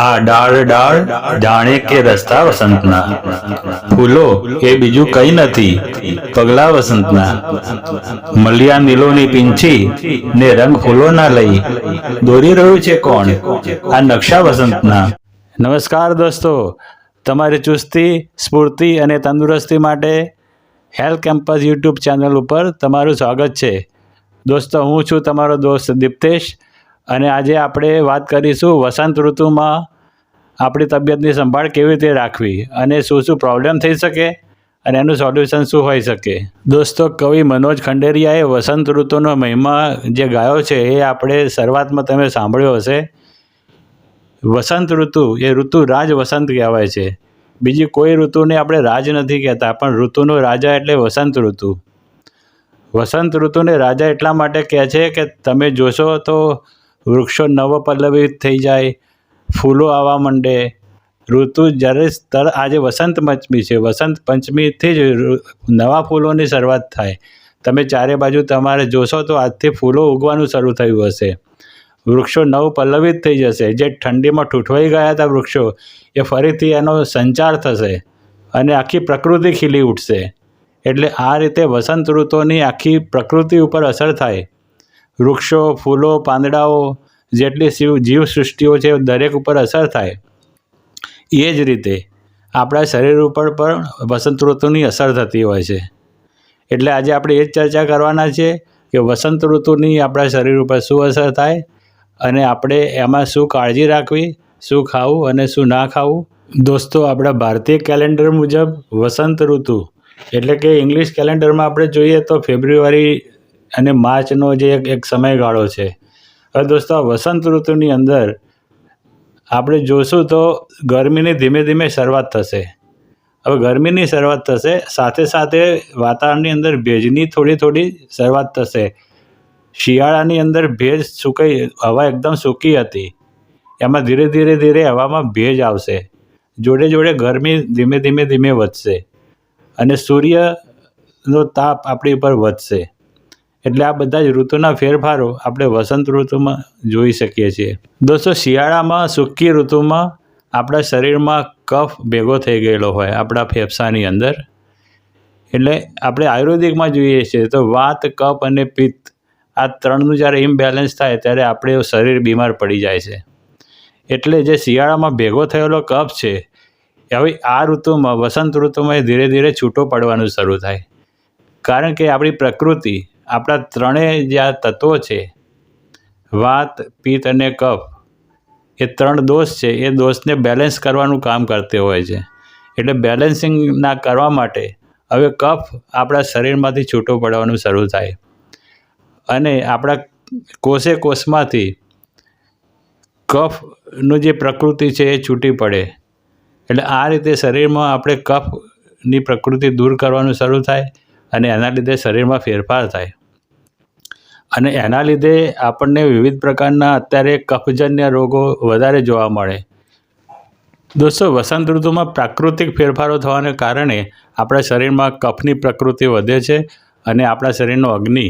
આ ડાળ ડાળ જાણે કે રસ્તા વસંતના? ફૂલો એ બીજું કઈ નથી, પગલા વસંતના? મલિયા નીલોની પીંછી ને રંગ ફૂલોના લઈ દોરી રહ્યું છે કોણ? આ નકશા વસંતના. નમસ્કાર દોસ્તો, તમારી ચુસ્તી, સ્ફૂર્તિ અને તંદુરસ્તી માટે હેલ્થ કેમ્પસ યુટ્યુબ ચેનલ ઉપર તમારું સ્વાગત છે. દોસ્તો, હું છું તમારો દોસ્ત દીપ્તેશ. અને આજે આપણે વાત કરીશું વસંત ઋતુમાં આપણી તબિયતની સંભાળ કેવી રીતે રાખવી અને શું શું પ્રોબ્લેમ થઈ શકે અને એનું સોલ્યુશન શું હોઈ શકે. દોસ્તો, કવિ મનોજ ખંડેરિયાએ વસંત ઋતુનો મહિમા જે ગાયો છે એ આપણે શરૂઆતમાં તમે સાંભળ્યો હશે. વસંત ઋતુ એ ઋતુ રાજ વસંત કહેવાય છે. બીજી કોઈ ઋતુને આપણે રાજ નથી કહેતા, પણ ઋતુનો રાજા એટલે વસંત ઋતુ. વસંત ઋતુને રાજા એટલા માટે કહે છે કે તમે જોશો તો વૃક્ષો નવપલ્લવિત થઈ જાય, ફૂલો આવવા માંડે. ઋતુ જ્યારે સ્તર આજે વસંત પંચમી છે. વસંત પંચમીથી જ નવા ફૂલોની શરૂઆત થાય. તમે ચારે બાજુ તમારે જોશો તો આજથી ફૂલો ઉગવાનું શરૂ થયું હશે. વૃક્ષો નવ પલ્લવિત થઈ જશે. જે ઠંડીમાં ઠૂઠવાઈ ગયા હતા વૃક્ષો, એ ફરીથી એનો સંચાર થશે અને આખી પ્રકૃતિ ખીલી ઉઠશે. એટલે આ રીતે વસંત ઋતુની આખી પ્રકૃતિ ઉપર અસર થાય. વૃક્ષો, ફૂલો, પાંદડાઓ જેટલી શિવ સૃષ્ટિઓ છે, દરેક ઉપર અસર થાય. એ જ રીતે આપણા શરીર ઉપર પણ વસંત ઋતુની અસર થતી હોય છે. એટલે આજે આપણે એ જ ચર્ચા કરવાના છે કે વસંત ઋતુની આપણા શરીર ઉપર શું અસર થાય અને આપણે એમાં શું કાળજી રાખવી, શું ખાવું અને શું ના ખાવું. દોસ્તો, આપણા ભારતીય કેલેન્ડર મુજબ વસંત ઋતુ એટલે કે ઇંગ્લિશ કેલેન્ડરમાં આપણે જોઈએ તો ફેબ્રુઆરી અને માર્ચનો જે એક એક સમયગાળો છે. હવે દોસ્તો, આ વસંત ઋતુની અંદર આપણે જોશું તો ગરમીની ધીમે ધીમે શરૂઆત થશે. હવે ગરમીની શરૂઆત થશે, સાથે સાથે વાતાવરણની અંદર ભેજની થોડી થોડી શરૂઆત થશે. શિયાળાની અંદર ભેજ સુકાઈ, હવા એકદમ સૂકી હતી. એમાં ધીરે ધીરે ધીરે હવામાં ભેજ આવશે. જોડે જોડે ગરમી ધીમે ધીમે ધીમે વધશે. અને સૂર્યનો તાપ આપણી ઉપર વધશે. એટલે આ બધા જ ઋતુના ફેરફારો આપણે વસંત ઋતુમાં જોઈ શકીએ છીએ. દોસ્તો, શિયાળામાં સૂકી ઋતુમાં આપણા શરીરમાં કફ ભેગો થઈ ગયેલો હોય આપણા ફેફસાની અંદર. એટલે આપણે આયુર્વેદિકમાં જોઈએ છીએ તો વાત, કફ અને પિત્ત આ ત્રણનું જ્યારે ઇમ્બેલેન્સ થાય ત્યારે આપણે શરીર બીમાર પડી જાય છે. એટલે જે શિયાળામાં ભેગો થયેલો કફ છે, હવે આ ઋતુમાં, વસંત ઋતુમાં ધીરે ધીરે છૂટો પડવાનું શરૂ થાય. કારણ કે આપણી પ્રકૃતિ આપણા ત્રણેય જે આ તત્વો છે, વાત, પિત્ત અને કફ, એ ત્રણ દોષ છે. એ દોષને બેલેન્સ કરવાનું કામ કરते હોય છે. એટલે બેલેન્સિંગના કરવા માટે હવે કફ આપણા શરીરમાંથી છૂટો પડવાનું શરૂ થાય. અને આપણા કોષે કોષમાંથી કફનું જે પ્રકૃતિ છે એ છૂટી પડે. એટલે આ રીતે શરીરમાં આપણે કફની પ્રકૃતિ દૂર કરવાનું શરૂ થાય અને એના લીધે શરીરમાં ફેરફાર થાય. અને એના લીધે આપણને વિવિધ પ્રકારના અત્યારે કફજન્ય રોગો વધારે જોવા મળે. દોસ્તો, વસંત ઋતુમાં પ્રાકૃતિક ફેરફારો થવાને કારણે આપણા શરીરમાં કફની પ્રકૃતિ વધે છે અને આપણા શરીરનો અગ્નિ,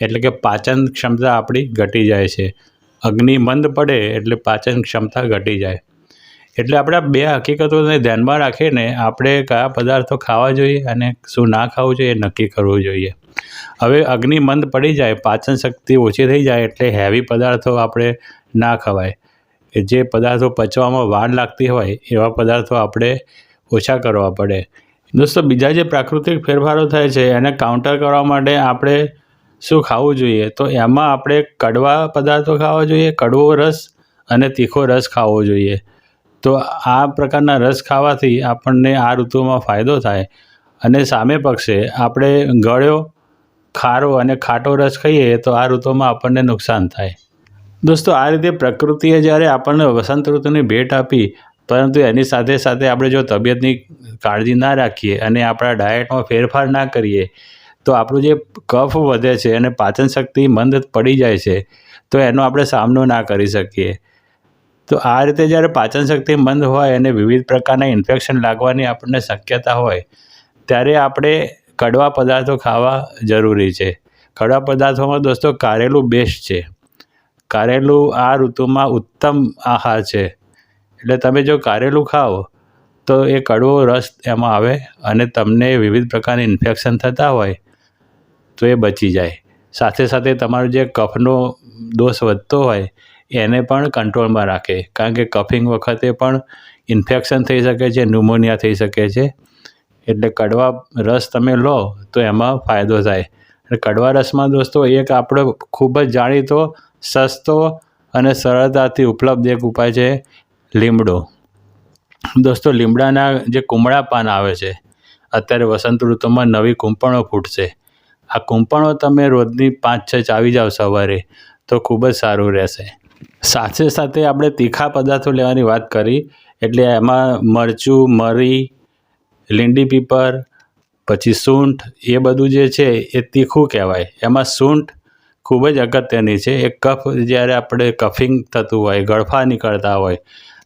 એટલે કે પાચન ક્ષમતા આપણી ઘટી જાય છે. અગ્નિ મંદ પડે એટલે પાચન ક્ષમતા ઘટી જાય. એટલે આપણે બે હકીકતોને ધ્યાનમાં રાખીને આપણે કયા પદાર્થો ખાવા જોઈએ અને શું ના ખાવું જોઈએ એ નક્કી કરવું જોઈએ. હવે અગ્નિ મંદ પડી જાય, પાચન શક્તિ ઓછી થઈ જાય એટલે હેવી પદાર્થો આપણે ના ખવાય. કે જે પદાર્થો પચવામાં વાર લાગતી હોય, એવા પદાર્થો આપણે ઓછા કરવા પડે. દોસ્તો, બીજા જે પ્રાકૃતિક ફેરફારો થાય છે, એને કાઉન્ટર કરવા માટે આપણે શું ખાવું જોઈએ? તો એમાં આપણે કડવા પદાર્થો ખાવા જોઈએ, કડવો રસ અને તીખો રસ ખાવો જોઈએ. તો આ પ્રકારના રસ ખાવાથી આપણને આ ઋતુમાં ફાયદો થાય અને સામે પક્ષે આપણે ગળ્યો ખારો અને ખાટો રસ ખાઈએ તો આ ઋતુમાં આપણને નુકસાન થાય. દોસ્તો, આ રીતે પ્રકૃતિએ જ્યારે આપણને વસંત ઋતુની ભેટ આપી, પરંતુ એની સાથે સાથે આપણે જો તબિયતની કાળજી ના રાખીએ અને આપણા ડાયટમાં ફેરફાર ના કરીએ, તો આપણું જે કફ વધે છે અને પાચન શક્તિ મંદ પડી જાય છે, તો એનો આપણે સામનો ના કરી શકીએ. તો આ રીતે જ્યારે પાચન શક્તિ મંદ હોય અને વિવિધ પ્રકારના ઇન્ફેક્શન લાગવાની આપણને શક્યતા હોય, ત્યારે આપણે કડવા પદાર્થો ખાવા જરૂરી છે. કડવા પદાર્થોમાં દોસ્તો કારેલું બેસ્ટ છે. કારેલું આ ઋતુમાં ઉત્તમ આહાર છે. એટલે તમે જો કારેલું ખાઓ, તો એ કડવો રસ એમાં આવે અને તમને વિવિધ પ્રકારની ઇન્ફેક્શન થતા હોય, તો એ બચી જાય. સાથે સાથે તમારો જે કફનો દોષ વધતો હોય, એને પણ કંટ્રોલમાં રાખે. કારણ કે કફિંગ વખતે પણ ઇન્ફેક્શન થઈ શકે છે ન્યુમોનિયા થઈ શકે છે. એટલે કડવા રસ તમે લો, તો એમાં ફાયદો થાય. અને કડવા રસમાં દોસ્તો, એક આપણો ખૂબ જ જાણીતો, સસ્તો અને સરળતાથી ઉપલબ્ધ એક ઉપાય છે, લીમડો. દોસ્તો, લીમડાના જે કુમળા પાન આવે છે, અત્યારે વસંત ઋતુમાં નવી કૂંપણો ફૂટશે. આ કૂંપણો તમે રોજની પાંચ, છ ચાવી જાઓ સવારે, તો ખૂબ જ સારું રહેશે. સાથે સાથે આપણે તીખા પદાર્થો લેવાની વાત કરી, એટલે એમાં મરચું, મરી લીંડી પીપર, પછી સૂંઠ, એ બધું જે છે એ તીખું કહેવાય. એમાં સૂંઠ ખૂબ જ અગત્યની છે. એ કફ જ્યારે આપણે કફિંગ થતું હોય, ગળફા નીકળતા હોય,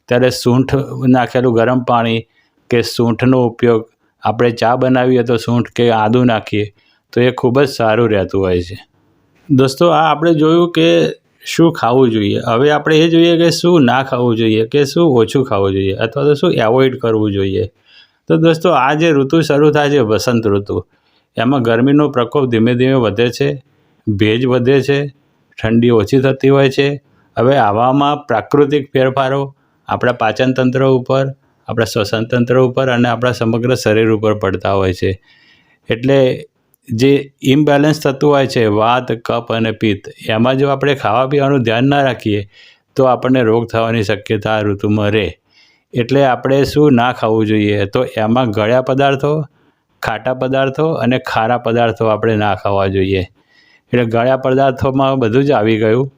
ત્યારે સૂંઠ નાખેલું ગરમ પાણી કે સૂંઠનો ઉપયોગ આપણે ચા બનાવીએ તો સૂંઠ કે આદું નાખીએ, તો એ ખૂબ જ સારું રહેતું હોય છે. દોસ્તો, આ આપણે જોયું કે શું ખાવું જોઈએ. હવે આપણે એ જોઈએ કે શું ના ખાવું જોઈએ કે શું ઓછું ખાવું જોઈએ, અથવા તો શું એવોઇડ કરવું જોઈએ. તો દોસ્તો, આ જે ઋતુ શરૂ થાય છે, વસંત ઋતુ, એમાં ગરમીનો પ્રકોપ ધીમે ધીમે વધે છે, ભેજ વધે છે, ઠંડી ઓછી થતી હોય છે. હવે આવામાં પ્રાકૃતિક ફેરફારો, આપણા પાચન તંત્ર ઉપર, આપણા શ્વસન તંત્ર ઉપર અને આપણા સમગ્ર શરીર ઉપર પડતા હોય છે. એટલે જે ઇમ્બેલેન્સ થતું હોય છે, વાત કફ અને પિત્ત, એમાં જો આપણે ખાવા પીવાનું ધ્યાન ના રાખીએ, તો આપણને રોગ થવાની શક્યતા આ ઋતુમાં રહે. એટલે આપણે શું ના ખાવું જોઈએ? તો એમાં ગળ્યા પદાર્થો, ખાટા પદાર્થો અને ખારા પદાર્થો આપણે ના ખાવા જોઈએ. એટલે ગળ્યા પદાર્થોમાં બધું જ આવી ગયું.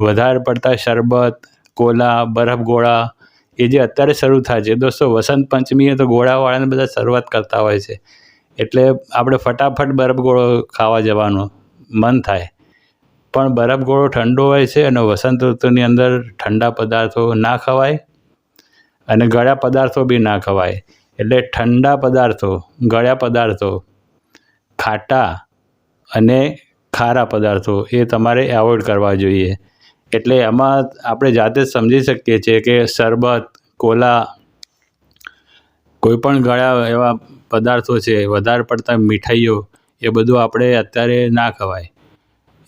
વધારે પડતા શરબત, કોલા, બરફ ગોળા, એ જે અત્યારે શરૂ થાય છે. દોસ્તો, વસંત પંચમીએ તો ગોળાવાળાને બધા શરૂઆત કરતા હોય છે. એટલે આપણે ફટાફટ બરફ ગોળો ખાવા જવાનું મન થાય. પણ બરફ ગોળો ઠંડો હોય છે અને વસંત ઋતુની અંદર ઠંડા પદાર્થો ના ખવાય. અને ગળ્યા પદાર્થો બી ના ખવાય. એટલે ઠંડા પદાર્થો, ગળ્યા પદાર્થો, ખાટા અને ખારા પદાર્થો એ તમારે એવોઇડ કરવા જોઈએ. એટલે એમાં આપણે જાતે જ સમજી શકીએ છીએ કે શરબત, કોલા, કોઈ પણ ગળ્યા એવા પદાર્થો છે, વધારે પડતા મીઠાઈઓ, એ બધું આપણે અત્યારે ના ખવાય.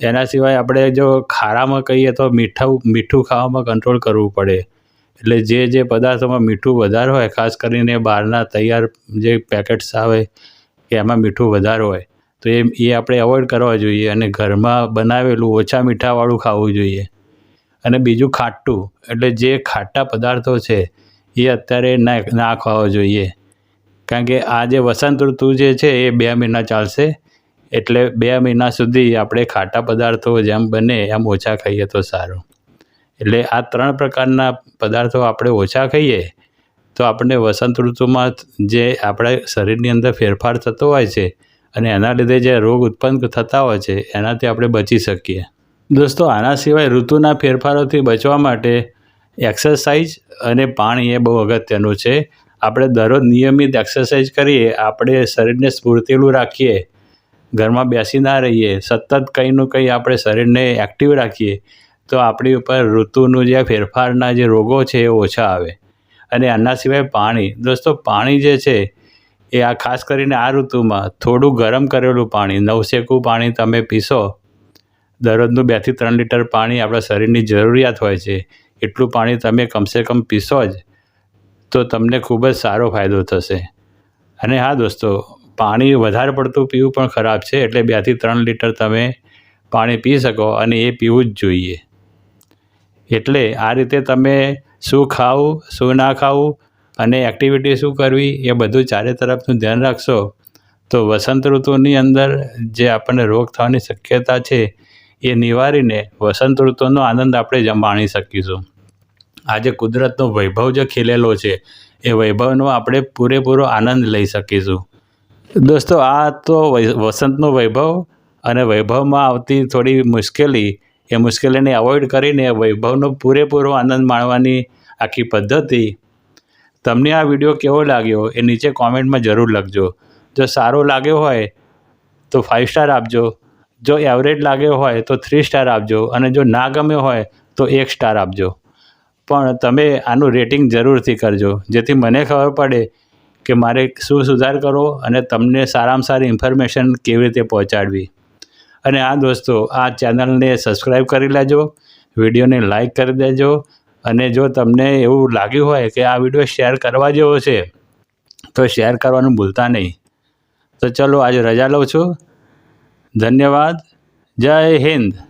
એના સિવાય આપણે જો ખારામાં કહીએ તો મીઠું મીઠું ખાવામાં કંટ્રોલ કરવું પડે. એટલે જે જે પદાર્થોમાં મીઠું વધારે હોય, ખાસ કરીને બહારના તૈયાર જે પેકેટ્સ આવે, કે એમાં મીઠું વધારે હોય, તો એ એ આપણે અવોઇડ કરવા જોઈએ અને ઘરમાં બનાવેલું ઓછા મીઠાવાળું ખાવું જોઈએ. અને બીજું ખાટું, એટલે જે ખાટા પદાર્થો છે, એ અત્યારે ના ના ખાવા જોઈએ. કારણ કે આ જે વસંત ઋતુ જે છે, એ બે મહિના ચાલશે. એટલે બે મહિના સુધી આપણે ખાટા પદાર્થો જેમ બને એમ ઓછા ખાઈએ તો સારું. એટલે આ ત્રણ પ્રકારના પદાર્થો આપણે ઓછા ખાઈએ, તો આપણને વસંત ઋતુમાં જે આપણા શરીરની અંદર ફેરફાર થતો હોય છે અને એના લીધે જે રોગ ઉત્પન્ન થતા હોય છે, એનાથી આપણે બચી શકીએ. દોસ્તો, આના સિવાય ઋતુના ફેરફારોથી બચવા માટે એક્સરસાઇઝ અને પાણી એ બહુ અગત્યનું છે. આપણે દરરોજ નિયમિત એક્સરસાઇઝ કરીએ, આપણે શરીરને સ્ફૂર્તિલું રાખીએ, ઘરમાં બેસી ના રહીએ, સતત કંઈનું કંઈ આપણે શરીરને એક્ટિવ રાખીએ તો આપણી ઉપર ઋતુનું જે ફેરફારના જે રોગો છે એ ઓછા આવે. અને આના સિવાય પાણી. દોસ્તો, પાણી જે છે એ આ ખાસ કરીને આ ઋતુમાં થોડું ગરમ કરેલું પાણી નવશેકું પાણી તમે પીશો, દરરોજનું બેથી ત્રણ લીટર પાણી આપણા શરીરની જરૂરિયાત હોય છે, એટલું પાણી તમે કમસે કમ પીશો જ, તો તમને ખૂબ જ સારો ફાયદો થશે. અને હા, દોસ્તો, પાણી વધારે પડતું પીવું પણ ખરાબ છે, એટલે બેથી ત્રણ લીટર તમે પાણી પી શકો અને એ પીવું જ જોઈએ. એટલે આ રીતે તમે શું ખાવું, શું ના ખાવું અને એક્ટિવિટી શું કરવી એ બધું ચારે તરફનું ધ્યાન રાખશો. તો વસંત ઋતુની અંદર જે આપણને રોગ થવાની શક્યતા છે એ નિવારીને વસંત ઋતુનો આનંદ આપણે માણી શકીશું. આજે કુદરતનો વૈભવ જે ખીલેલો છે, એ વૈભવનો આપણે પૂરેપૂરો આનંદ લઈ શકીશું. દોસ્તો, આ તો વસંતનો વૈભવ અને વૈભવમાં આવતી થોડી મુશ્કેલી એ મુશ્કેલીને અવોઇડ કરીને વૈભવનો પૂરેપૂરો આનંદ માણવાની આખી પદ્ધતિ. તમને આ વીડિયો કેવો લાગ્યો એ નીચે કોમેન્ટમાં જરૂર લખજો. જો સારો લાગ્યો હોય તો ફાઇવ સ્ટાર આપજો. જો એવરેજ લાગ્યો હોય તો થ્રી સ્ટાર આપજો. અને જો ના ગમ્યો હોય તો એક સ્ટાર આપજો. પણ તમે આનું રેટિંગ જરૂરથી કરજો. જેથી મને ખબર પડે કે મારે શું સુધાર કરવો અને તમને સારામાં સારી ઇન્ફોર્મેશન કેવી રીતે પહોંચાડવી. અને આ દોસ્તો, આ ચેનલને સબસ્ક્રાઈબ કરી લેજો વિડીયોને લાઈક કરી દેજો, અને જો તમને એવું લાગ્યું હોય કે આ વીડિયો શેર કરવા જેવો છે, તો શેર કરવાનું ભૂલતા નહીં. તો ચલો, આજે રજા લઉં છું. ધન્યવાદ. જય હિન્દ.